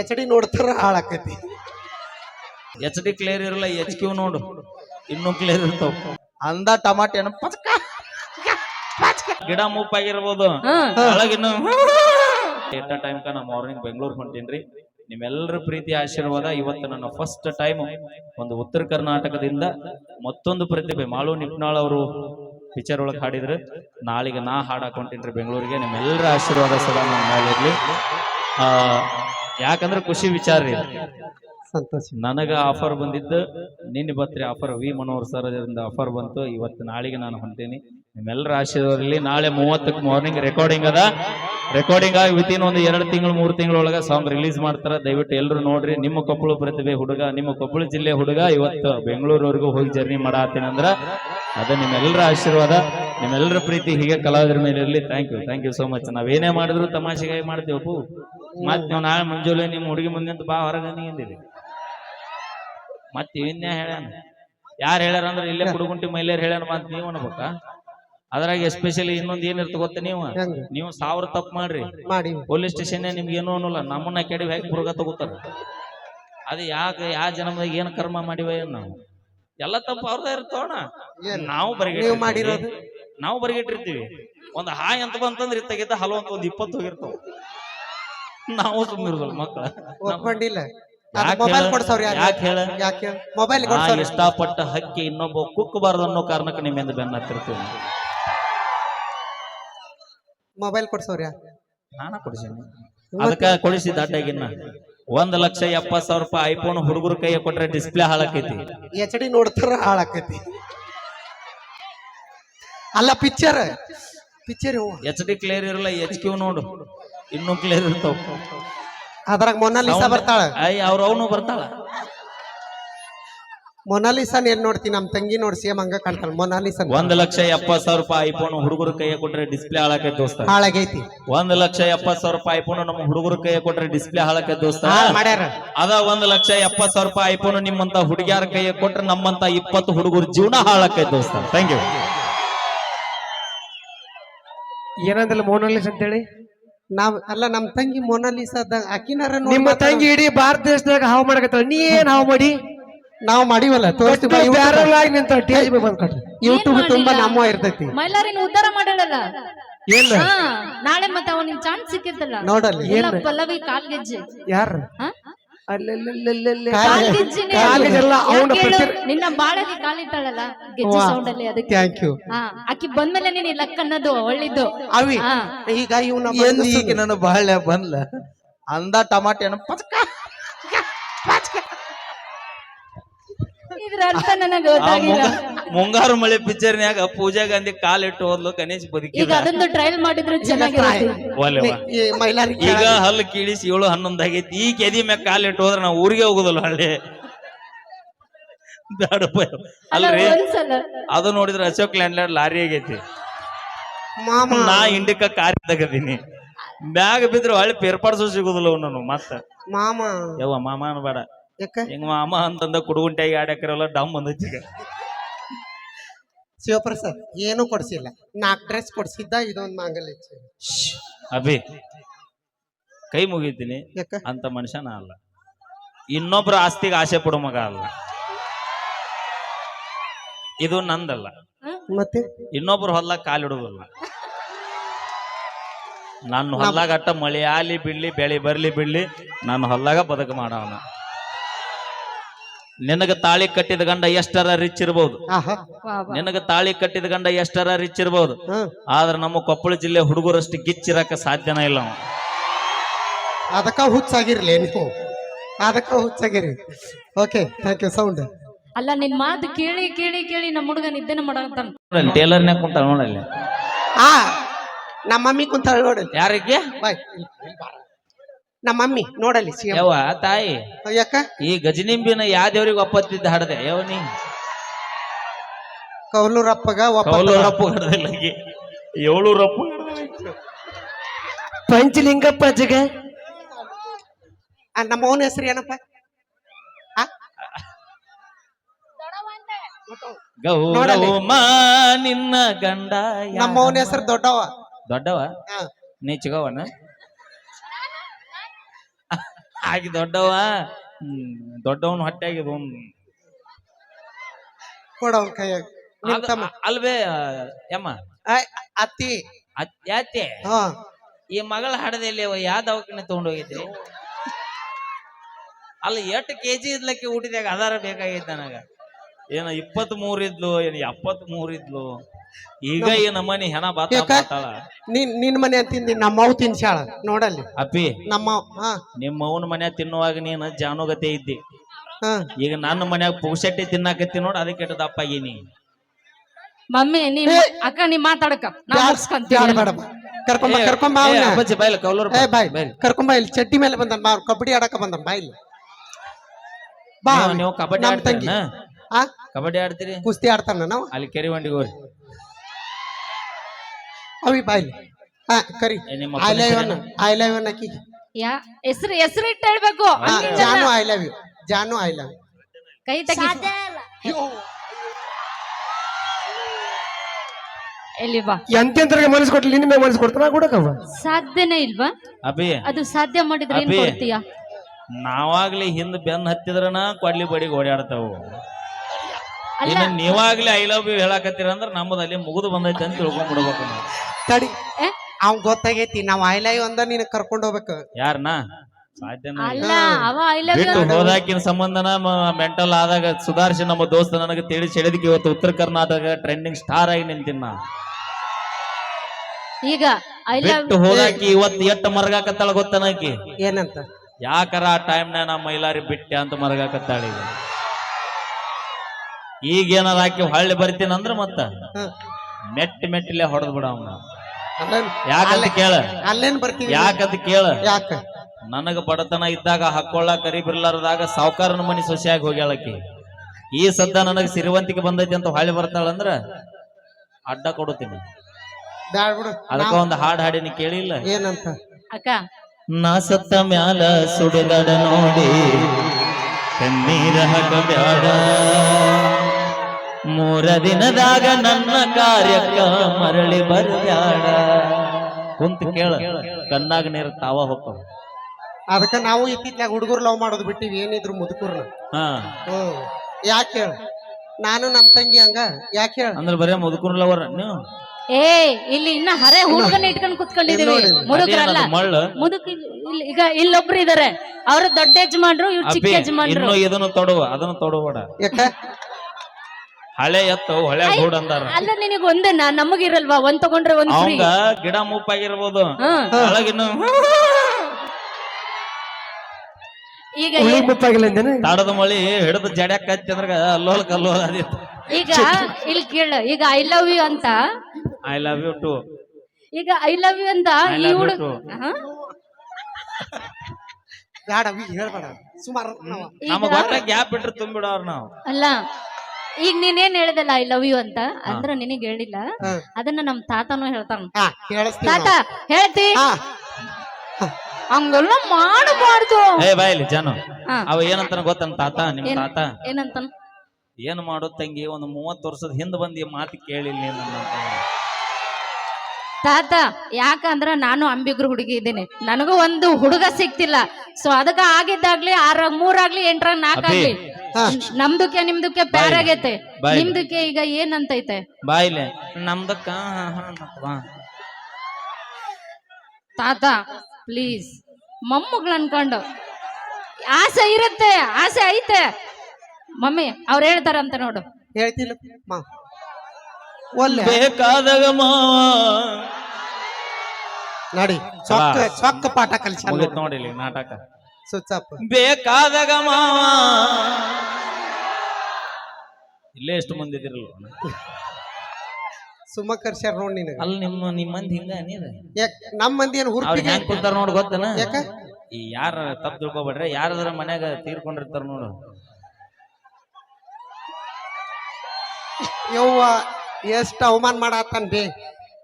H D ನೋಡ್ತಾರ ಹಾಳಾಕತಿ. H D clear ಇರಲ್ಲ ಎಚ್ ಕ್ಯೂ ನೋಡು. ಇನ್ನೂ ಕ್ಲಿಯರ್ ಇರ್ತಾವ. ಅಂದ ಟಮಾಟೆ ಪಚಕ. ಗಿಡ ಮುಪ್ಪಾಗಿರ್ಬೋದು ಒಳಗಿನ್ನು ಎಟ್ಟ ಟೈಮ್ ನಾ ಮಾರ್ನಿಂಗ್ ಬೆಂಗಳೂರು ಹೊಂಟೀನ್ರಿ. ನಿಮ್ಮೆಲ್ಲರ ಪ್ರೀತಿ ಆಶೀರ್ವಾದ ಇವತ್ತು ನನ್ನ ಫಸ್ಟ್ ಟೈಮ್ ಒಂದು ಉತ್ತರ ಕರ್ನಾಟಕದಿಂದ ಮತ್ತೊಂದು ಪ್ರತಿಭೆ ಮಾಳು ನಿಪ್ನಾಳ್ ಅವರು ಪಿಕ್ಚರ್ ಒಳಗೆ ಹಾಡಿದ್ರು. ನಾಳೆಗೆ ನಾ ಹಾಡಾಕೊಂಟೀನ್ರಿ ಬೆಂಗಳೂರಿಗೆ. ನಿಮ್ಮೆಲ್ಲರ ಆಶೀರ್ವಾದ ಸದಾ ನನ್ನ ಮೇಲೆ ಇರ್ಲಿ ಆ ಯಾಕಂದ್ರೆ ಖುಷಿ ವಿಚಾರ ರೀ. ಸಂತೋಷ. ನನಗ ಆಫರ್ ಬಂದಿದ್ದು ನಿನ್ನೆ ಬತ್ರಿ ಆಫರ್. ವಿ ಮನೋಹರ್ ಸರ್ ಅದರಿಂದ ಆಫರ್ ಬಂತು. ಇವತ್ತು ನಾಳೆಗೆ ನಾನು ಹೊಂಟೀನಿ. ನಿಮ್ಮೆಲ್ಲರ ಆಶೀರ್ವಾದದಲ್ಲಿ ನಾಳೆ ಮೂವತ್ತಕ್ಕೆ ಮಾರ್ನಿಂಗ್ ರೆಕಾರ್ಡಿಂಗ್ ಅದ. ರೆಕಾರ್ಡಿಂಗ್ ಆಗಿ ವಿತಿನ್ ಒಂದು ಎರಡು ತಿಂಗಳು ಮೂರು ತಿಂಗಳೊಳಗೆ ಸಾಂಗ್ ರಿಲೀಸ್ ಮಾಡ್ತಾರ. ದಯವಿಟ್ಟು ಎಲ್ಲರೂ ನೋಡ್ರಿ. ನಿಮ್ಮ ಕೊಪ್ಪಳ ಪ್ರತಿಭೆ ಹುಡುಗ ನಿಮ್ಮ ಕೊಪ್ಪಳ ಜಿಲ್ಲೆ ಹುಡುಗ ಇವತ್ತು ಬೆಂಗಳೂರವರೆಗೂ ಹೋಗಿ ಜರ್ನಿ ಮಾಡತ್ತೀನಿ ಅಂದ್ರ ಅದ ನಿಮ್ಮೆಲ್ಲರ ಆಶೀರ್ವಾದ. ನಿಮ್ಮೆಲ್ಲರ ಪ್ರೀತಿ ಹೀಗೆ ಕಲಾವಿದರ ಮೇಲೆ ಇರಲಿ. Thank you thank you so much ನಾವೇನೇ ಮಾಡಿದ್ರು ತಮಾಷೆಗಾಗಿ ಮಾಡ್ತೀವಿ ಅಪ್ಪು ನೀವ್ ನಾಳೆ ಮುಂಜಾನೆ ನಿಮ್ ಹುಡುಗಿ ಮುಂದೆ ಅಂತ ಬಾ ಹೊರಗೆ ಅಂದಿರಿ. ಮತ್ತೆ ಇನ್ಯಾ ಹೇಳ್ಯಾನ. ಯಾರು ಹೇಳ್ಯಾರ ಅಂದ್ರೆ ಇಲ್ಲೇ ಕುಡುಗುಂಟಿ ಮೈಲೇರ್ ಹೇಳ್ಯಾನ ಅಂತ ನೀವು ಅನ್ಬೇಕ. ಅದ್ರಾಗ ಎಸ್ಪೆಷಲಿ ಇನ್ನೊಂದ್ ಏನಿರ್ತ ಗೊತ್ತ ನೀವು? ನೀವು ಸಾವಿರ ತಪ್ಪು ಮಾಡ್ರಿ. ಮಾಡಿ. ಪೊಲೀಸ್ ಸ್ಟೇಷನ್ ನಿಮ್ಗೆ ಏನೂ ಅನ್ನೋಲ್ಲ. ನಮ್ಮನ್ನ ಕೆಡಿ ಹೇಗೆ ಬುರ್ಗ ತಗೋತಾರ. ಅದು ಯಾಕೆ ಯಾವ ಜನ್ಮದಾಗ ಏನ್ ಕರ್ಮ ಮಾಡಿವ ಏನ್ ನಾವು? ಎಲ್ಲ ತಪ್ಪು ಅವ್ರದ ಇರ್ತಾವಣ? ನಾವು ಬರಿಗೆ ನೀವು ಮಾಡಿರೋದು? ನಾವು ಬರಿಗಿಟ್ಟಿರ್ತೀವಿ. ಒಂದ್ ಹಾಯ್ ಅಂತ ಬಂತಂದ್ರೆ ಇತ್ತಾಗಿದ್ದ ಹಲವು ಅಂತ ಒಂದ್ ಇಪ್ಪತ್ತು ಹೋಗಿರ್ತಾವ. ನಾವು ಸುಮ್ಮಿರೋದಲ್ಲ ಮಕ್ಕಳ ಒಪ್ಕೊಂಡಿಲ್ಲ ಮೊಬೈಲ್ ಕೊಡ್ಸವ್ರಿ ಯಾಕೆ ಯಾಕ್ ಹೇಳ? ಮೊಬೈಲ್ ಕೊಡ್ಸವ್ರ ಇಷ್ಟಪಟ್ಟ ಹಕ್ಕಿ ಇನ್ನೊಬ್ಬ ಕುಕ್ಕಬಾರದು ಅನ್ನೋ ಕಾರಣಕ್ಕೆ ನಿಮ್ಮಿಂದ ಬೆನ್ನ ಹತ್ತಿರ್ತೀವಿ ಮೊಬೈಲ್ ಕೊಡ್ಸವ್ರ ನಾನ ಕೊಡಿಸೀನಿ. ಅದಕ್ಕೆ ಕೊಡಿಸಿ ದಾಟಾಗಿನ್ನ ಒಂದ್ ಲಕ್ಷ ಎಪ್ಪತ್ ಸಾವಿರ ರೂಪಾಯಿ ಐಫೋನ್ ಹುಡುಗರ ಕೈಯ ಕೊಟ್ರೆ ಡಿಸ್ಪ್ಲೇ ಹಾಳಾಕೈತಿ. ಎಚ್ ಡಿ ನೋಡ್ತಾರ ಹಾಳಾಕತಿ. ಅಲ್ಲ picture picture H D clear ಇರಲ್ಲ ಎಚ್ ಕ್ಯೂ ನೋಡು. ಇನ್ನೂ ಕ್ಲಿಯರ್ ಇರ್ತಾವ ಅದ್ರಾಗ ಮೊನಾಲಿಸಾ ಬರ್ತಾಳ. ಅಯ್ಯ ಅವ್ರ ಅವನು ಬರ್ತಾಳ. ಮೊನಾಲಿಸಾನ್ ಏನ್ ನೋಡ್ತಿ? ನಮ್ ತಂಗಿ ನೋಡಿ ಸೇಮ್ ಹಂಗ ಕಾಣ್ತಾಳ. ಮೊನಾಲಿಸನ್ ಒಂದ್ ಲಕ್ಷ ಎಪ್ಪತ್ ಸಾವಿರ ರೂಪಾಯಿ ಐಫೋನ್ ಹುಡುಗರು ಕೈಯ ಕೊಟ್ರೆ ಡಿಸ್ಪ್ಲೇ ಹಾಳಾಕೈತಿ ದೋಸ್ತ. ಹಾಳಾಗೈತಿ. ಒಂದ್ ಲಕ್ಷ ಎಪ್ಪತ್ ಸಾವಿರ ರೂಪಾಯಿ ಐಫೋನ್ ನಮ್ಮ ಹುಡುಗರು ಕೈಯ ಕೊಟ್ರೆ ಡಿಸ್ಪ್ಲೇ ಹಾಳಾಕೈತಿ ದೋಸ್ತ. ಹಾಳ್ ಮಾಡ್ಯಾರ. ಅದ ಒಂದ್ ಲಕ್ಷ ಎಪ್ಪತ್ ಸಾವಿರ ರೂಪಾಯಿ ಐಫೋನ್ ನಿಮ್ಮಂತ ಹುಡುಗಿಯಾರ ಕೈಯ ಕೊಟ್ರೆ ನಮ್ಮಂತ ಇಪ್ಪತ್ತು ಹುಡುಗರ ಜೀವನ ಹಾಳಾಕೈತಿ ದೋಸ್ತ. ಥ್ಯಾಂಕ್ ಯು ಏನಂದಲ್ಲ ಮೊನಾಲಿಸ್ ಅಂತೇಳಿ? ನಾವ್ ಅಲ್ಲ ನಮ್ ತಂಗಿ ಮೊನಾಲಿಸಾದ ಆಕಿನಾರ ನಿಮ್ಮ ತಂಗಿ ಇಡೀ ಭಾರತ ದೇಶದಾಗ ಹಾವು ಮಾಡಕತ್ತಾಳ. ನೀ ಏನ್ ಹಾವು ಮಾಡಿ? ನಾವ್ ಮಾಡಿವಲ್ಲ ತೋರಿಸ್ತೀವಿ ಬ್ಯಾರಲ್ ಆಗಿ ನಿಂತ ಟೇಜ್ ಬಂದ್ ಕಟ್ರಿ. ಯೂಟ್ಯೂಬ್ ತುಂಬಾ? ನಮ್ಮ ಇರ್ತೈತಿ. ಮೈಲಾರಿನ ಉದ್ಧಾರ ಮಾಡಲ್ಲ ಏನ್ ಹಾ ನಾಳೆ ಮತ್ತೆ ಅವನಿಗೆ ಚಾನ್ಸ್ ಸಿಕ್ಕಿರ್ತಲ್ಲ? ನೋಡಲ್ಲ. ಎಲ್ಲ ಪಲ್ಲವಿ ಕಾಲ್ಗೆಜ್ಜೆ. ಯಾರ ಹಾ? ಅಲ್ಲೆಲ್ಲೆಲ್ಲೆಲ್ಲೆ. ಅವನ ಪ್ರತಿ- ನಿನ್ನ ಬಾಳಗಿ ಕಾಲಿಟ್ಟಾಳಲ್ಲ ಗೆಜ್ಜೆ ಸೌಂಡ್ ಅಲ್ಲಿ ಅದಕ್ಕೆ. ಥ್ಯಾಂಕ್ ಯು ಹಾ ಬಂದ್ಮೇಲೆ ನೀನ್ ಲಕ್ ಅನ್ನೋದು ಒಳ್ಳಿದ್ದು ಅವಿ ಹಾ. ಈಗ ಇವನ ಈಗ ನನ್ನ ಬಾಳ್ಯ ಬಂದ್ಲ? ಅಂದ ಟಮಾಟೆ ಪಚಕ ಪಚಕ ಇದ್ರ ಅರ್ಥ ನನಗೆ ಆ ಗೊತ್ತಾಗಿಲ್ಲ. ಮುಂಗ- ಮುಂಗಾರು ಮಳೆ ಪಿಕ್ಚರ್ನ್ಯಾಗ ಪೂಜಾ ಗಾಂಧಿ ಕಾಲಿಟ್ಟು ಹೋದ್ಲು ಗಣೇಶ್ ಈಗ ಬದುಕಿದ ಅದೊಂದು ಟ್ರಯಲ್ ಮಾಡಿದ್ರೆ ಚೆನ್ನಾಗಿರುತ್ತೆ. ಒಲೆವ. ಮೈಲಾರಿ ಈಗ ಹಲ್ಲು ಕೀಳಿಸಿ ಏಳು ಹನ್ನೊಂದು ಆಗೈತಿ. ಈ ಕೆದಿ ಮ್ಯಾಗ ಕಾಲಿಟ್ಟು ಹೋದ್ರೆ ನಾವು ಊರಿಗೆ ಹೋಗುದಲ್ಲ ಹಳ್ಳಿ ಬ್ಯಾಡಪ್ಪ ಅಲ್ಲ ಅಲ್ರಿ? ಒಂದ್ಸಲ. ಅದು ನೋಡಿದ್ರೆ ಅಶೋಕ್ ಲ್ಯಾಂಡ್ ಲಾರಿ ಆಗೈತಿ. ಮಾಮ. ನಾ ಇಂಡಿಕ ಕಾರ್ ತಗದೀನಿ. ಬ್ಯಾಗ್ ಬಿದ್ರೆ ಹೊಳ್ಳಿ ಪೇರ್ಪಾಡ್ಸೋ ಸಿಗುದಿಲ್ಲ ನಾನು ಮತ್ತ. ಮಾಮ. ಯವ್ವ ಮಾಮ ಅನ್ಬೇಡ. ಯಾಕ? ಹಿಂಗ ಮಾಮ ಅಂತಂದ ಕುಡುಗುಂಟಾಗಿ ಆಡಕ್ರಲ್ಲ ಡಮ್ ಬಂದೈತಿ ಈಗ. ಶಿವಪ್ರಸಾದ್ ಏನು ಕೊಡ್ಸಿಲ್ಲ. ನಾಲ್ಕು ಡ್ರೆಸ್ ಕೊಡ್ಸಿದ್ದ ಇದೊಂದು ಮಾಂಗಲ್ಯ. ಅಭಿ ಕೈ ಮುಗಿತೀನಿ. ಯಾಕ? ಅಂತ ಮನುಷ್ಯ ನಾ ಅಲ್ಲ. ಇನ್ನೊಬ್ರ ಆಸ್ತಿಗೆ ಆಸೆ ಪಡೋ ಮಗ ಅಲ್ಲ. ಇದು ನಂದಲ್ಲ. ಮತ್ತೆ? ಇನ್ನೊಬ್ರ ಹೊಲ್ದಾಗ ಕಾಲಿಡೋದಿಲ್ಲ ನನ್ನ ಹೊಲ್ದಾಗ ಅಟ್ಟ ಮಳೆ ಆಲಿ ಬಿಡ್ಲಿ ಬೆಳಿ ಬರ್ಲಿ ಬಿಡ್ಲಿ ನನ್ನ ಹೊಲ್ದಾಗ ಬದುಕು ಮಾಡವನ. ನಿನಗ ತಾಳಿ ಕಟ್ಟಿದ ಗಂಡ ಎಷ್ಟರ ರಿಚ್ ಇರ್ಬೋದು? ಆಹಾ. ವಾ ವಾ. ನಿನಗ ತಾಳಿ ಕಟ್ಟಿದ ಗಂಡ ಎಷ್ಟರ ರಿಚ್ ಇರ್ಬೋದು? ಆದ್ರೆ ನಮ್ಮ ಕೊಪ್ಪಳ ಜಿಲ್ಲೆ ಹುಡುಗರಷ್ಟು ಗಿಚ್ಚಿರಕ ಸಾಧ್ಯನೇ ಇಲ್ಲ ಅವನು ಅದಕ್ಕ ಹುಚ್ಚಾಗಿರ್ಲಿ ನೀವು. ಅದಕ್ಕ ಹುಚ್ಚಾಗಿರಿ. ಓಕೆ ಥ್ಯಾಂಕ್ ಯು ಸೌಂಡ್ ಅಲ್ಲ ನಿನ್ ಮಾತು ಕೇಳಿ ಕೇಳಿ ಕೇಳಿ ನಮ್ಮ ಹುಡುಗ ನಿದ್ದೆನ ಮಾಡ ನೋಡಲ್ಲಿ ಟೇಲರ್ನ್ಯಾಗ ಕುಂತಾಳ ನೋಡಲ್ಲಿ. ಆ ನಮ್ಮ ಮಮ್ಮಿ ಕುಂತಾಳ ನೋಡಲ್ಲಿ. ಯಾರಿಗೆ? ಬಾಯ್. ನಮ್ಮ ಮಮ್ಮಿ ನೋಡಲಿ ಸಿ ಯವ್ವ ತಾಯಿ? ಯಾಕ? ಈ ಗಜನಿಂಬಿನ ಯಾ ದೇವ್ರಿಗೆ ಒಪ್ಪತ್ತಿದ್ದ ಹಡದೆ? ಯಾವ ನೀ? ಕೌಲೂರಪ್ಪಗ ಕೌಲೂರಪ್ಪ ಹಡದಿಲ್ಲ ಏಳೂರಪ್ಪ ಪಂಚಲಿಂಗಪ್ಪ ಜಗ ಆ, ನಮ್ಮ ಅವನ ಹೆಸರು ಏನಪ್ಪ? ಆ? ನೋಡಲ್ಲಿ. ಗೌರವ ನಿನ್ನ ಗಂಡ? ನಮ್ಮ ಅವನ ಹೆಸರು ದೊಡ್ಡವ ದೊಡ್ಡವ ಹಾ. ನೀ ಚಿಗವನ ಆಗಿ ದೊಡ್ಡವ. ಹ್ಮ್, ದೊಡ್ಡವನ್ ಹೊಟ್ಟೆಗೆ ಕೊಡ ಅವ್ನ ಕೈಯಾಗ. ನಿಮ್ ತಮ್ಮ. ಅಲ್ವೇ ಯಮ್ಮ? ಆಯ್, ಅತ್ತಿ. ಅತ್- ಯಾತೆ ಹಾ. ಈ ಮಗಳ ಹಡದಲ್ಲಿ ಯಾವ ದವಾಖಾನೆ ತಗೊಂಡ್ ಹೋಗಿದ್ರಿ ಅಲ್ಲ ಎಷ್ಟು ಕೆಜಿ ಇದ್ಲಕ್ಕೆ ಊಟಿದಾಗ ಆಧಾರ ಬೇಕಾಗೈತೆ ನನಗ. ಏನ ಇಪ್ಪತ್ ಮೂರ್ ಇದ್ಲು ಏನ್ ಎಪ್ಪತ್ ಮೂರ್ ಇದ್ಲು? ಈಗ ಈ ನಮ್ಮನಿ ಹೆಣ ಬಾತ ಯಾಕ? ಬಾತಾಳ? ನಿನ್ ನಿನ್ ಮನೆ ತಿಂದಿ ನಮ್ಮ ಅವ್ ತಿನ್ಸಾಳ ನೋಡಲ್ಲಿ. ಅಪ್ಪಿ ನಮ್ಮ ಹಾ. ನಿಮ್ಮ ಅವನ ಮನ್ಯಾಗ ತಿನ್ನುವಾಗ ನೀನು ಜಾನುಗತೆ ಇದ್ದಿ. ಹಾ. ಈಗ ನನ್ನ ಮನ್ಯಾಗ ಪುಗ್ಸಟ್ಟಿ ತಿನ್ನಾಕತ್ತಿ ನೋಡ್ ಅದಕ್ಕೆ ಕೆಟ್ಟ ದಪ್ಪ ಆಗೀನಿ. ಮಮ್ಮಿ ನೀನ್ ಅಕ್ಕ ನೀ ಮಾತಾಡಕ. ನಾ ಬ್ಯಾಡ ಮುಗಿಸ್ಕೊಂತೀನಿ. ಬೇಡ ಕರ್ಕೊಂಬ ಕರ್ಕೊಂಬ ಏ, ಅವನ. ಅಪ್ಪಾಜಿ ಬಾಯ್ಲ ಕೌಲೂರ್ ಏ ಬಾಯ್. ಬಾಯ್ಲ. ಕರ್ಕೊಂಬ ಇಲ್ಲಿ ಚಟ್ಟಿ ಮೇಲೆ ಬಂದ ಕಬಡ್ಡಿ ಆಡಕ ಬಂದ ಬಾ ಇಲ್ಲಿ. ಬಾ ನೀವು- ನೀವು ಕಬಡ್ಡಿ ನಮ್ ತಂಗಿ. ಆಡ್ತೀರನ ಆ? ಕಬಡ್ಡಿ ಆಡ್ತೀರಿ? ಕುಸ್ತಿ ಆಡ್ತಾನ ನಾವು ಅಲ್ಲಿ ಕೆರಿ ಬಂಡಿಗೆ ಹೋಗ್ರಿ. ಅವಿ ಬಾಯ್ಲಿ. ಹಾ ಕರಿ. ನಿಮ್ಮ ಐ ಅಪ್ಪನ ಲವ್ ಹೆಸರೇನು? ಐ ಲವ್ ಯು ಅಕ್ಕಿ. ಯಾ ಹೆಸರು ಹೆಸರು ಇಟ್ಟು ಹೇಳ್ಬೇಕು. ಹಾ, ಜಾನು ಐ ಲವ್ ಯು ಜಾನು ಐ ಲವ್ ಯು ಕೈ ತೆಗಿ ಎಲ್ಲಿ ಬಾ. ಎಂತೆಂತರಿಗೆ ಮನಸ್ಸು ಕೊಟ್ಲಿ ನಿನ್ನ ಮನಸ್ಸು ಕೊಡ್ತಾನ ಕೊಡಕವ ಸಾಧ್ಯನೇ ಇಲ್ವಾ? ಅಬಿ ಅದು ಸಾಧ್ಯ ಮಾಡಿದ್ರೆ ಏನ್ ಅಭಿ. ಕೊಡ್ತೀಯ? ನಾವಾಗ್ಲಿ ಹಿಂದ್ ಬೆನ್ ಹತ್ತಿದ್ರನ ಕೊಡ್ಲಿ ಬಡಿಗೆ ಓಡಾಡ್ತಾವು ಅಲ್ಲ. ಇನ್ನು ನೀವಾಗ್ಲಿ ಐ ಲವ್ ಯು ಹೇಳಕತ್ತೀರ ಅಂದ್ರ ನಮ್ಮದು ಅಲ್ಲಿ ಮುಗಿದು ಬಂದೈತೆ ಅಂತ ತಿಳ್ಕೊಂಡ್ಬಿಡ್ಬೇಕು ನಾವು. ತಡಿ ಅವ್ ಗೊತ್ತಾಗೈತಿ ನಾವ್ ಐ ಒಂದ ನೀನ್ ಕರ್ಕೊಂಡ್ ಹೋಗ್ಬೇಕು. ಅಲ್ಲ ಅವ ಐ ಲವ್ ಯು ಬಿಟ್ಟು ಹೋದಾಕಿನ ಸಂಬಂಧನ ಮೆಂಟಲ್ ಆದಾಗ ಸುಧಾರಿಸಿ ನಮ್ಮ ದೋಸ್ತ ನನಗೆ ತಿಳಿಸಿ ಹೇಳಿದಕ್ಕೆ ಇವತ್ತು ಉತ್ತರ ಕರ್ನಾಟಕ ಟ್ರೆಂಡಿಂಗ್ ಸ್ಟಾರ್ ಆಗಿ ನಿಂತಿನ ಈಗ ಐ ಲವ್ ಬಿಟ್ಟು ಹೋದಾಕಿ ಇವತ್ತು ಎಷ್ಟು ಮರಗಾಕತ್ತಾಳ ಗೊತ್ತನಕಿ? ಏನಂತ? ಯಾಕರ ಆ ಟೈಮ್ನ ನಾ ಮೈಲಾರಿ ಬಿಟ್ಟೆ ಅಂತ ಮರಗಾಕತ್ತಾಳ ಈಗ? ಈಗ ಏನಾರ ಆಕಿ ಹಳ್ಳಿ ಬರ್ತೀನಂದ್ರ ಮತ್ತ? ಮೆಟ್ಟ ಮೆಟ್ಟಿ ಮೆಟ್ಟಿಲೆ ಹೊಡೆದ್ ಬಿಡ ಅವ್ನ. ಯಾಕಂತ ಕೇಳ. ಅಲ್ಲೇನ್ ಬರ್ತೀವಿ ಯಾಕಂತ ಕೇಳ. ಯಾಕ? ನನಗ ಬಡತನ ಇದ್ದಾಗ ಹಾಕೊಳ್ಳ ಕರಿಬಿರ್ಲಾರದಾಗ ಸಾವುಕಾರನ ಮನಿ ಸೊಸೆಯಾಗಿ ಹೋಗ್ಯಾಳಕಿ. ಈ ಸದ್ದ ನನಗ ಸಿರಿವಂತಿಕೆ ಬಂದೈತಿ ಅಂತ ಹೊಳ್ಳಿ ಬರ್ತಾಳಂದ್ರ ಅಡ್ಡ ಕೊಡುತ್ತೀನಿ. ಅದಕ್ಕ ಒಂದ್ ಒಂದು ಹಾಡ್ ಹಾಡಿನ ಕೇಳಿಲ್ಲ? ಏನಂತ? ಅಕ್ಕ. ನಾ ಸತ್ತ ಮ್ಯಾಲ ಸುಡುಗಡ ನೋಡಿ ಕಣ್ಣೀರ ಹಾಕಬ್ಯಾಡ. ಮೂರ ದಿನದಾಗ ನನ್ನ ಕಾರ್ಯಕ್ಕ ಮರಳಿ ಬರ್ಯಾಡ ಕುಂತ ಕೇಳ ಕಣ್ಣಾಗ ನೀರು ತಾವ ಹೋಗ್ತಾವ ಅದಕ್ಕ ನಾವು ಇತ್ತಿತ್ಲಾಗ ಹುಡುಗರು ಲವ್ ಮಾಡೋದು ಬಿಟ್ಟಿವಿ ಏನಿದ್ರು ಮುದುಕರ್ನ. ಹಾ. ಹ್ಮ್. ಯಾಕೆ ಹೇಳ? ನಾನು ನಮ್ ತಂಗಿ ಹಂಗ ಯಾಕೆ ಹೇಳ? ಅಂದ್ರೆ ಬರೇ ಮುದುಕುರ್ಲವರ ನೀವು? ಏ ಇಲ್ಲಿ ಇನ್ನ ಹರೆ ಹುಡುಗನ ಇಟ್ಕೊಂಡು ಕುತ್ಕೊಂಡಿದೀವಿ. ಮುದುಕರಲ್ಲ ಮಳ್ಳ. ಮುದುಕ ಇಲ್ಲಿ ಈಗ ಇಲ್ಲೊಬ್ರು ಇದಾರೆ. ಅವ್ರು ದೊಡ್ಡ ಯಜಮಾನ್ರು ಇವ್ರು ಚಿಕ್ಕ ಯಜಮಾನ್ರು. ಇನ್ನು ಇದನ್ನು ತೊಡುವ ಅದನ್ನು ತೊಡುವ ಯಾಕ? ಹಳೆ ಎತ್ತು ಹೊಳೆ ಗೂಡ್ ಅಂದಾರ. ಅಲ್ಲ ನಿನಗ್ ಒಂದೇನಾ ನಮಗಿರಲ್ವಾ? ಒಂದ್ ತಗೊಂಡ್ರೆ ಒಂದ್ ಫ್ರೀ ಅವಂಗ ಗಿಡ ಮುಪ್ಪಾಗಿರ್ಬೋದು ಹಾ. ಒಳಗಿನ್ನು ಈಗ ಉಳಿ ಏನ್- ಮುಪ್ಪಾಗಿಲ್ಲ ತಾಡದ ಮಳಿ ಹಿಡಿದು ಜಡ್ಯಾಕ ಹತ್ತಿ ಅಂದ್ರ ಅಲ್ಲೋಲ್ ಕಲ್ಲೋಲ್ ಅದಿತ್ತು. ಈಗ ಇಲ್ಲಿ ಕೇಳು ಈಗ ಐ ಲವ್ ಯು ಅಂತ. ಐ ಲವ್ ಯು ಟು ಈಗ ಐ ಲವ್ ಯು ಅಂತ I ಈ love you ಹುಡುಗ too. ಬ್ಯಾಡ ವಿ ಹೇಳ್ಬೇಡ. ಸುಮಾರು ನಮಗ ಒಟ್ಟ ಗ್ಯಾಪ್ ಬಿಟ್ರೆ ತುಂಬಿಡೋರ್ ನಾವು. ಅಲ್ಲ ಈಗ ನೀನೇನ್ ಹೇಳಿದಲ್ಲ ಐ ಲವ್ ಯು ಅಂತ ಅಂದ್ರ ನಿನಗ್ ಹೇಳಿಲ್ಲ. ಅದನ್ನ ನಮ್ ತಾತನು ಹೇಳ್ತಾನ. ತಾತ. ಹೇಳ್ತಿ. ಹಂಗೆಲ್ಲ ಏ ಬಾಯ್ಲಿ ಜಾನು. ಹಾ. ಅವ ಏನಂತಾನ ಗೊತ್ತನ ತಾತ ನಿಮ್ ತಾತ? ಏನಂತ ಏನ್ ಮಾಡೋ ತಂಗಿ ಒಂದು ಮೂವತ್ತು ವರ್ಷದ ಹಿಂದ್ ಬಂದಿ ಮಾತು ಕೇಳಿಲ್ಲ ನೀನು ಅಂತ. ತಾತ ಯಾಕಂದ್ರ ನಾನು ಅಂಬಿಗ್ರ ಹುಡುಗಿ ಇದ್ದೀನಿ. ನನಗೂ ಒಂದು ಹುಡುಗ ಸಿಕ್ತಿಲ್ಲ. ಸೊ ಅದಕ್ಕ ಆಗಿದ್ದಾಗ್ಲಿ ಆರ ಮೂರಾಗ್ಲಿ ಎಂಟ್ರಾಗ ನಾಲ್ಕಾಗ್ಲಿ. ನಮ್ದಕ್ಕೆ ನಿಮ್ದಕ್ಕೆ ಪ್ಯಾರ್ ಆಗೈತೆ. ನಿಮ್ದಕ್ಕೆ ಈಗ ಏನಂತೈತೆ? ಬಾಯ್ಲೆ. ನಮ್ದಕ್ಕ ಹಾ, ಹಾ, ಅನ್ನತ್ವಾ. ತಾತ ಪ್ಲೀಸ್ ಮೊಮ್ಮಗಳು ಅನ್ಕೊಂಡು. ಆಸೆ ಇರುತ್ತೆ ಆಸೆ ಐತೆ. ಮಮ್ಮಿ ಅವ್ರು ಹೇಳ್ತಾರಂತ ನೋಡು. ಹೇಳ್ತಿಲ್ಲ. ಬೇಕಾದಾಗ ಮಾವ. ನಡಿ. ಸೊಕ್ಕ ಚೊಕ್ಕ ಸೊಕ್ಕ ಪಾಠ ಕಲಿಸ. ನೋಡಿ ಇಲ್ಲಿ ನಾಟಕ. ಸುಚ್ಚಪ್ಪ ಬೇಕಾದಾಗ ಮಾವ. ಇಲ್ಲೇ ಎಷ್ಟು ಮಂದಿ ಇದಿರಲ್ಲ ಸುಮ್ಮ ಕರ್ಸ್ಯಾರ ಅಲ್ಲ ನಿನಗ. ಅಲ್ಲಿ ನಿಮ್ಮ ನಿಮ್ಮ ಮಂದಿ ಹಿಂಗ ನೀರು ಯಾಕ ನಮ್ಮ ಮಂದಿ ಏನು ಅವ್ರ ಹುರ್ಪಿಗೆ ಹೆಂಗ್ ಕುಂತಾರ ನೋಡ್ ಗೊತ್ತನ? ಯಾಕ? ಈ ಯಾರ ತಪ್ಪು ತಿಳ್ಕೊಬೇಡ್ರಿ. ಯಾರದ್ರ ಮನ್ಯಾಗ ತೀರ್ಕೊಂಡಿರ್ತಾರ ನೋಡು. ಯವ್ವ ಎಷ್ಟ್ ಅವಮಾನ ಮಾಡಾತನ್ ಬೇ.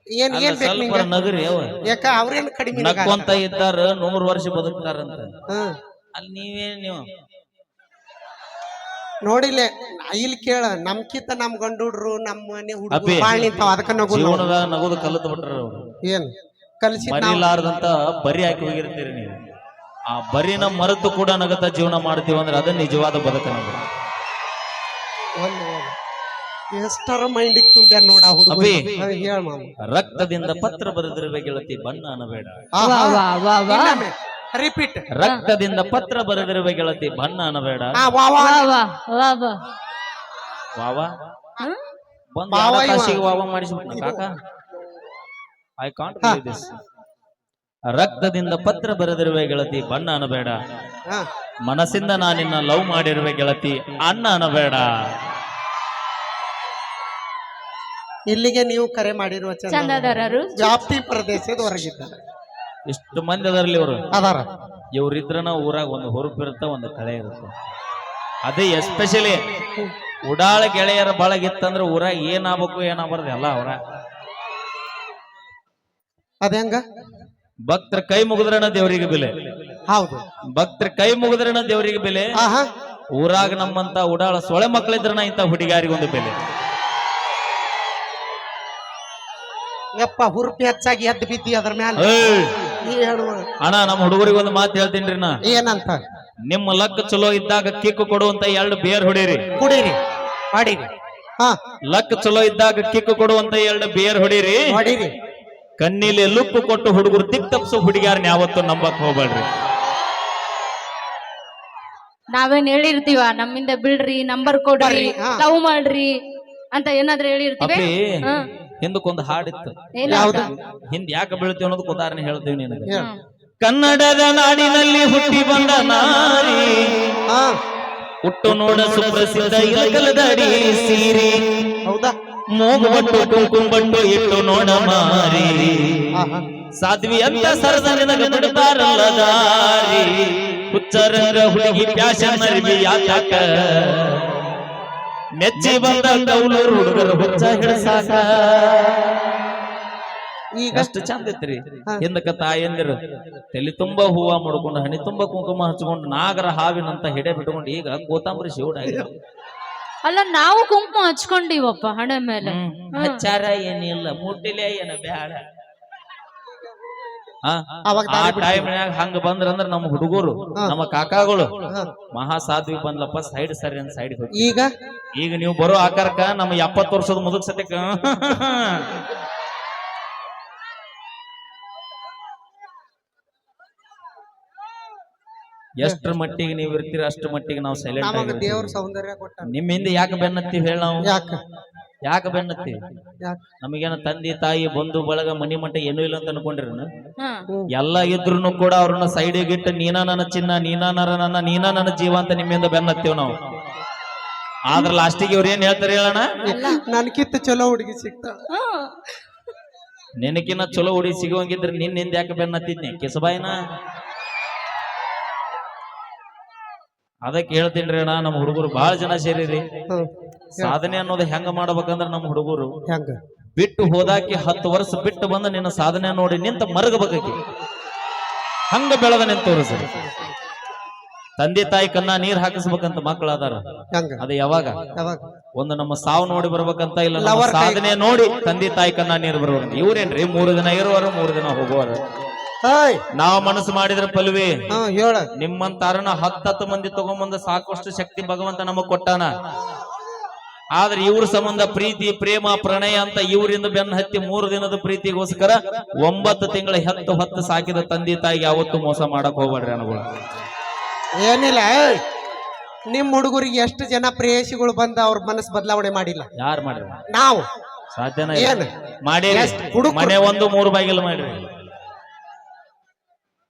ಏನ್ ಏನ್ ಬೇಕು ಸ್ವಲ್ಪ ನಿಂಗ ನಗರಿ ಅವ ಯಾಕ ಅವ್ರೇನ್ ಕಡಿಮೆ ನಿನಗ? ನಕ್ಕೊಂತ ಇದ್ದಾರ ನೂರ್ ವರ್ಷ ಬದುಕ್ತಾರಂತ ಹ್ಮ್ ಅಲ್ಲಿ ನೀವೇನ್ ನೀವು ನೋಡಿಲೆ ಇಲ್ಲಿ ಕೇಳ ನಮ್ಕಿಂತ ನಮ್ ಗಂಡುಡ್ರು ನಮ್ಮ ಮನೆ ಹುಡುಗರು ಅಪ್ಪಿ. ಬಾಳ್ ನಿಂತಾವ ಅದಕ್ಕ ನಗು ನಾವು. ಜೀವನದಾಗ ನಗುದು ಕಲಿತು ಬಿಟ್ರ ಅವ್ರು ಏನ್ ಕಲಿಸಿ ಮರಿಲಾರ್ದಂತ ಬರಿ ಹಾಕಿ ಹೋಗಿರ್ತೀರಿ ನೀವು ಆ ಬರಿನ ಮರೆತು ಕೂಡ ನಗತ ಜೀವನ ಮಾಡ್ತೀವಿ ಅಂದ್ರೆ ಅದು ನಿಜವಾದ ಬದುಕ ನಮ್ಗೆ. ಒಂದು ಎಷ್ಟರ ಮೈಂಡಿಗೆ ತುಂಬ್ಯ ನೋಡ ಅಭಿ. ಹೇಳ ಮಾಮ ರಕ್ತದಿಂದ ಪತ್ರ ಬರೆದಿರುವ ಗೆಳತಿ ಬಣ್ಣ ಅನ್ನಬೇಡ. ವಾ ವಾ ವಾ ವಾ. ರಿಪೀಟ್ ರಕ್ತದಿಂದ ಪತ್ರ ಬರೆದಿರುವ ಗೆಳತಿ ಬಣ್ಣ ಅನ್ನಬೇಡ. ಹಾ ವಾ ವಾ. ವಾ ವಾ ವಾ ವಾ. ವಾವ ಹ್ಮ್? ಬಂದ್ ವಾವ ಯಾರ ಇವ. ಕಾಶಿಗೆ ವಾವ ಮಾಡಿಸ್ಬಿಟ್ನ ಕಾಕ? ಐ ಕಾಂಟ್ ಬಿಲೀವ್ ದಿಸ್ ರಕ್ತದಿಂದ ಪತ್ರ ಬರೆದಿರುವ ಗೆಳತಿ ಬಣ್ಣ ಅನ್ನಬೇಡ. ಹಾ. ಮನಸ್ಸಿಂದ ನಾನಿನ್ನ ಲವ್ ಮಾಡಿರುವ ಗೆಳತಿ ಅನ್ನ ಅನ್ನಬೇಡ. ಇಲ್ಲಿಗೆ ನೀವು ಕರೆ ಮಾಡಿರುವ ಚಂದ ಚಂದದಾರರು ಜಾಪ್ತಿ ಪ್ರದೇಶದ ಹೊರಗಿದ್ದಾರೆ ಇಷ್ಟು ಮಂದಿ ಅದರಲ್ಲಿ ಇವರು? ಅದಾರ. ಇವ್ರಿದ್ರನ ಊರಾಗ ಒಂದು ಹೊರಪಿರುತ್ತ ಇರುತ್ತೆ ಒಂದು ಕಳೆ ಇರುತ್ತೆ. ಅದೇ ಎಸ್ಪೆಷಲಿ ಉಡಾಳ ಗೆಳೆಯರ ಬಳಗಿತ್ತಂದ್ರೆ ಊರಾಗ ಏನಾಗಬೇಕು ಏನಾಗಬಾರ್ದು ಎಲ್ಲ ಅವರ. ಅದೇಂಗ ಹೆಂಗ? ಭಕ್ತರ ಕೈ ಮುಗಿದ್ರಣ ದೇವರಿಗೆ ಬೆಲೆ? ಹೌದು. ಭಕ್ತರ ಕೈ ಮುಗಿದ್ರಣ ದೇವರಿಗೆ ಬೆಲೆ? ಆಹಾ. ಊರಾಗ ನಮ್ಮಂತ ಉಡಾಳ ಸೊಳೆ ಮಕ್ಕಳಿದ್ರಣ ಇಂತ ಹುಡುಗಾರಿಗೆ ಒಂದು ಬೆಲೆ? ಯಪ್ಪ ಹುರುಪಿ ಹೆಚ್ಚಾಗಿ ಎದ್ದು ಬಿದ್ದಿ ಅದ್ರ ಮ್ಯಾಲ? ಏಯ್! ನೀ ಹೇಳುವ. ಅಣ್ಣ ನಮ್ಮ ಹುಡುಗರಿಗೆ ಒಂದು ಮಾತು ಹೇಳ್ತೀನಿ ನಾ ಏನಂತ? ನಿಮ್ಮ ಲಕ್ ಚಲೋ ಇದ್ದಾಗ ಕಿಕ್ ಕೊಡುವಂತ ಎರಡು ಬೇರ್ ಹೊಡೀರಿ. ಕುಡೀರಿ ಆಡೀರಿ ಹಾ. ಲಕ್ ಚಲೋ ಇದ್ದಾಗ ಕಿಕ್ ಕೊಡುವಂತ ಎರಡು ಬೇರ್ ಹೊಡೀರಿ. ಹೊಡೀರಿ. ಕಣ್ಣಿಲಿ ಲುಕ್ಕು ಕೊಟ್ಟು ಹುಡುಗರು ತಿಕ್ ತಪ್ಸು ಹುಡುಗಿಯಾರನ್ನ ಯಾವತ್ತೂ ನಂಬಕ್ ಹೋಗ್ಬೇಡ್ರಿ. ನಾವೇನ್ ಹೇಳಿರ್ತೀವ? ನಮ್ಮಿಂದ ಬಿಡ್ರಿ ನಂಬರ್ ಕೊಡ್ರಿ ಬರ್ರಿ, ಹಾ. ಲವ್ ಮಾಡ್ರಿ ಅಂತ ಏನಾದ್ರೂ ಹೇಳಿರ್ತೀವಿ? ಅಪ್ಪಿ ಹಾ. ಹಿಂದಕ್ಕೊಂದು ಹಾಡಿತ್ತು ಹಿಂದ್ ಯಾಕೆ ಬೀಳ್ತೀವಿ ಅನ್ನೋದಕ್ಕೆ ಉದಾಹರಣೆ ಹೇಳ್ತೀವಿ ನಿನಗೆ. ಕನ್ನಡದ ನಾಡಿನಲ್ಲಿ ಹುಟ್ಟಿ ಬಂದ ನಾರಿ. ಹುಟ್ಟು ನೋಡ ಸುಪ್ರಸಿದ್ಧ ಇರಗಲದಡಿ ಸೀರಿ. ಹೌದಾ? ಮೂಗುಬಟ್ಟು ಕುಂಕುಂಬಟ್ಟು ಇಟ್ಟು ನೋಡ ಮಾರಿ. ಸಾಧ್ವಿ ಅಂತ ಸರದ ನಿನಗೆ ಬಿಡ್ತಾರಲ್ಲ ದಾರಿ. ಹುಚ್ಚರಂಗ ಹುಡುಗಿ ಪ್ಯಾಶನ್ ಅರಿವಿ ಯಾಕ ಮೆಚ್ಚಿ ಬಂದ ಡೌಲರ್ ಹುಡುಗರು ಹುಚ್ಚ ಹಿಡಸಾಕ. ಈಗ ಅಷ್ಟು ಚಂದ ಇತ್ರಿ ಹಿಂದಕ್ಕ ಹಿಂದಕ ತಾಯಂದಿರು ತಲೆ ತುಂಬಾ ಹೂವ ಮಾಡ್ಕೊಂಡು ಹಣಿ ತುಂಬಾ ಕುಂಕುಮ ಹಚ್ಕೊಂಡು ನಾಗರ ಹಾವಿನಂತ ಹಿಡೆ ಬಿಟ್ಕೊಂಡು ಈಗ ಕೋತಂಬರಿ ಶಿವಡ ಅಲ್ಲ ನಾವು ಕುಂಕುಮ ಹಚ್ಕೊಂಡಿವಪ್ಪ ಹಣೆ ಮೇಲೆ. ಹಚ್ಚಾರ ಏನಿಲ್ಲ ಮುಟ್ಟಿಲೆ ಏನ ಬ್ಯಾಡ. ಅವಾಗ ಆ. ಟೈಮ್ನ್ಯಾಗ ಹಂಗ ಬಂದ್ರಂದ್ರ ನಮ್ಮ ಹುಡುಗರು ನಮ್ಮ ಕಾಕಾಗಳು ಮಹಾ ಸಾಧ್ವಿ ಬಂದ್ಲಪ್ಪ ಸೈಡ್ ಸರಿ ಅಂತ ಸೈಡ್ ಈಗ? ಈಗ ನೀವು ಬರೋ ಆಕಾರಕ್ಕ ನಮ್ಮ ಎಪ್ಪತ್ತು ವರ್ಷದ ಮುದುಕ್ ಸತ್ಯಕ್ಕ. ಎಷ್ಟ್ರ ಮಟ್ಟಿಗೆ ನೀವು ಇರ್ತೀರ ಅಷ್ಟ್ರ ಮಟ್ಟಿಗೆ ನಾವು ಸೈಲೆಂಟ್ ದೇವ್ರ ಸೌಂದರ್ಯ ಕೊಟ್ಟ ನಿಮ್ಮ ಹಿಂದೆ ಯಾಕೆ ಬೆನ್ನತ್ತೀವಿ ಹೇಳ ನಾವು? ಯಾಕ? ಯಾಕೆ ಬೆನ್ನತ್ತಿ? ನಮಗೇನ ತಂದೆ ತಾಯಿ ಬಂಧು ಬಳಗ ಮನಿ ಮಠ ಏನೂ ಇಲ್ಲ ಅಂತ ಅನ್ಕೊಂಡಿರನ? ಹಾ. ಎಲ್ಲ ಇದ್ರು ಕೂಡ ಅವ್ರನ್ನ ಸೈಡಿಗೆ ಇಟ್ಟು ನೀನ ನನ್ನ ಚಿನ್ನ ನೀನಾ ನರ ನನ್ನ ನೀನಾ ನನ್ನ ಜೀವ ಅಂತ ನಿಮ್ಮಿಂದ ಬೆನ್ನತ್ತೀವಿ ನಾವು. ಆದ್ರ ಲಾಸ್ಟಿಗೆ ಇವ್ರು ಏನ್ ಹೇಳ್ತಾರೆ ಹೇಳೋಣ ನನಕಿತ್ತ ಚಲೋ ಹುಡುಗಿ ಸಿಕ್ತ ಹ್ಮ್. ನಿನಕಿನ್ನ ಚಲೋ ಹುಡುಗಿ ಸಿಗುವಂಗಿದ್ರೆ ನಿನ್ನಿಂದ ಯಾಕೆ ಬೆನ್ನತ್ತಿದ್ನಿ? ಕಿಸಬಾಯಿನ? ಅದಕ್ಕೆ ಹೇಳ್ತೀನಿ ಅಣ್ಣ ನಮ್ಮ ಹುಡುಗರು ಬಹಳ ಜನ ಸೇರಿರಿ. ಸಾಧನೆ ಅನ್ನೋದು ಹೆಂಗ ಮಾಡ್ಬೇಕಂದ್ರ ನಮ್ಮ ಹುಡುಗರು. ಹೆಂಗ? ಬಿಟ್ಟು ಹೋದಾಕಿ ಹತ್ತು ವರ್ಷ ಬಿಟ್ಟು ಬಂದ ನಿನ್ನ ಸಾಧನೆ ನೋಡಿ ನಿಂತ ಮರಗಬೇಕಿ ಹಂಗ ಬೆಳೆದ ನಿಂತವ್ರು ಸರ್ ತಂದೆ ತಾಯಿ ಕನ್ನ ನೀರ್ ಹಾಕಿಸ್ಬೇಕಂತ ಮಕ್ಕಳು ಅದಾರ ಅದ ಯಾವಾಗ? ಒಂದು ನಮ್ಮ ಸಾವು ನೋಡಿ ಬರ್ಬೇಕಂತ ಇಲ್ಲ ಸಾಧನೆ ನೋಡಿ ತಂದೆ ತಾಯಿ ಕನ್ನ ನೀರ್ ಬರ್ಬೇಕಂತ ಇವ್ರೇನ್ರಿ? ಮೂರು ದಿನ ಇರುವರು ಮೂರು ದಿನ ಹೋಗುವರು ನಾವು ಮನಸ್ಸು ಮಾಡಿದ್ರೆ ಪಲ್ವಿ. ಹಾ ಹೇಳ. ನಿಮ್ಮಂತಾರನ ಹತ್ತತ್ತು ಮಂದಿ ತಗೊಂಬಂದ ಸಾಕಷ್ಟು ಶಕ್ತಿ ಭಗವಂತ ನಮಗ್ ಕೊಟ್ಟಾನ. ಆದ್ರೆ ಇವ್ರ ಸಂಬಂಧ ಪ್ರೀತಿ ಪ್ರೇಮ ಪ್ರಣಯ ಅಂತ ಇವರಿಂದ ಬೆನ್ನ ಹತ್ತಿ ಮೂರು ದಿನದ ಪ್ರೀತಿಗೋಸ್ಕರ ಒಂಬತ್ತು ತಿಂಗಳ ಹತ್ತು ಹೊತ್ತು ಸಾಕಿದ ತಂದೆ ತಾಯಿಗೆ ಯಾವತ್ತು ಮೋಸ ಮಾಡಕ್ ಹೋಗ್ಬೇಡ್ರಿ ಅನುಗಳು. ಏನಿಲ್ಲ. ನಿಮ್ ಹುಡುಗರಿಗೆ ಎಷ್ಟು ಜನ ಪ್ರೇಯಸಿಗಳು ಬಂದ ಅವ್ರ ಮನಸ್ಸು ಬದಲಾವಣೆ ಮಾಡಿಲ್ಲ? ಯಾರು ಮಾಡಿಲ್ಲ? ನಾವು. ಸಾಧ್ಯನ ಏನ್? ಮಾಡಿ ಮನೆ ಒಂದು ಮೂರು ಬಾಗಿಲು ಮಾಡ್ರಿ.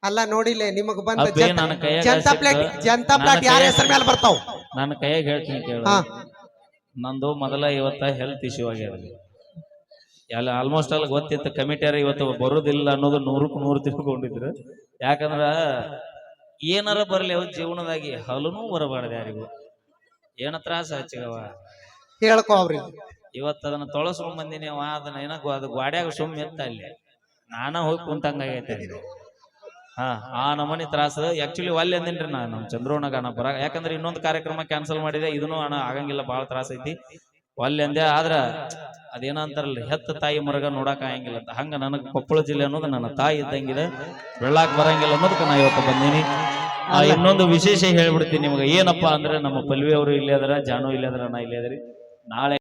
ಅಲ್ಲ ನೋಡಿಲ್ಲ ನಿಮಗ್ ಬಂದ ಅಬ್ಬೆ, ನನ್ನ ಕೈಯಾಗ ಜನತಾ ಪ್ಲಾಟ್ ಜನತಾ ನನ್ನ ಪ್ಲೇಟ್ ಯಾರ ಹೆಸರ ಮೇಲೆ ಬರ್ತಾವ? ನನ್ನ ಕೈಯಾಗ ಹೇಳ್ತೀನಿ ಕೇಳ. ಹಾ. ನಂದು ಮೊದಲ ಇವತ್ತ ಹೆಲ್ತ್ ಇಶ್ಯೂ ಆಗ್ಯದ. ಎಲ್ಲ ಆಲ್ಮೋಸ್ಟ್ ಅಲ್ಲಿ ಗೊತ್ತಿತ್ತು ಕಮಿಟಿಯರ್ ಇವತ್ತು ಬರೋದಿಲ್ಲ ಅನ್ನೋದು ನೂರಕ್ಕೆ ನೂರು ತಿಳ್ಕೊಂಡಿದ್ರು. ಯಾಕಂದ್ರ ಏನಾರ ಬರಲಿ ಅವ್ರ ಜೀವನದಾಗಿ ಹಲನೂ ಬರಬಾರ್ದು ಯಾರಿಗೂ. ಏನ ತ್ರಾಸ ಹಚ್ಚಿಗವ ಹೇಳ್ಕೊ ಅವ್ರಿಗೆ ಇವತ್ತು ಅದನ್ನ ತೊಳಸ್ಕೊಂಡ್ ಬಂದಿನಿ ಅವ ಅದನ್ನ ಏನೋ ಅದು ಗ್ವಾಡ್ಯಾಗ ಸುಮ್ಮ ಎತ್ತ ಅಲ್ಲಿ. ನಾನ ಹೋಗಿ ಕುಂತಂಗಾಗೈತೆ ಅಲ್ಲಿ. ಹಾ ಆ ನಮನಿ ತ್ರಾಸ ಆಕ್ಚುಲಿ ಒಲ್ಲೆ ಅಂದಿನ್ರಿ ನಾನು ಚಂದ್ರೋಣ ಚಂದ್ರೋಣಗ ನಾ ಬರ ಯಾಕಂದ್ರೆ ಇನ್ನೊಂದು ಕಾರ್ಯಕ್ರಮ ಕ್ಯಾನ್ಸಲ್ ಮಾಡಿದೆ ಇದನ್ನು ಅಣ್ಣ ಆಗಂಗಿಲ್ಲ ಬಹಳ ತ್ರಾಸ ಐತಿ. ಒಲ್ಲೆ ಅಂದೆ ಆದ್ರ ಅದೇನ ಅಂತಾರಲ್ಲ ಹೆತ್ತ ತಾಯಿ ಮರಗ ನೋಡಕ್ ಆಗಂಗಿಲ್ಲ ಅಂತ. ಹಂಗ ನನಗ್ ಕೊಪ್ಪಳ ಜಿಲ್ಲೆ ಅನ್ನೋದು ನನ್ನ ತಾಯಿ ಇದ್ದಂಗಿದೆ. ಬೆಳ್ಳಾಕ್ ಬರಂಗಿಲ್ಲ ಅನ್ನೋದಕ್ಕೆ ನಾ ಇವತ್ತು ಬಂದೀನಿ. ಆ, ಇನ್ನೊಂದು ವಿಶೇಷ ಹೇಳ್ಬಿಡ್ತೀನಿ ನಿಮ್ಗೆ. ಏನಪ್ಪಾ ಅಂದ್ರೆ ನಮ್ಮ ಪಲ್ವಿ ಅವರು ಇಲ್ಲೇ ಅದರ ಜಾನು ಇಲ್ಲೇ ಅದರ ನಾ ಇಲ್ಲೇ ಅದ್ರಿ. ನಾಳೆ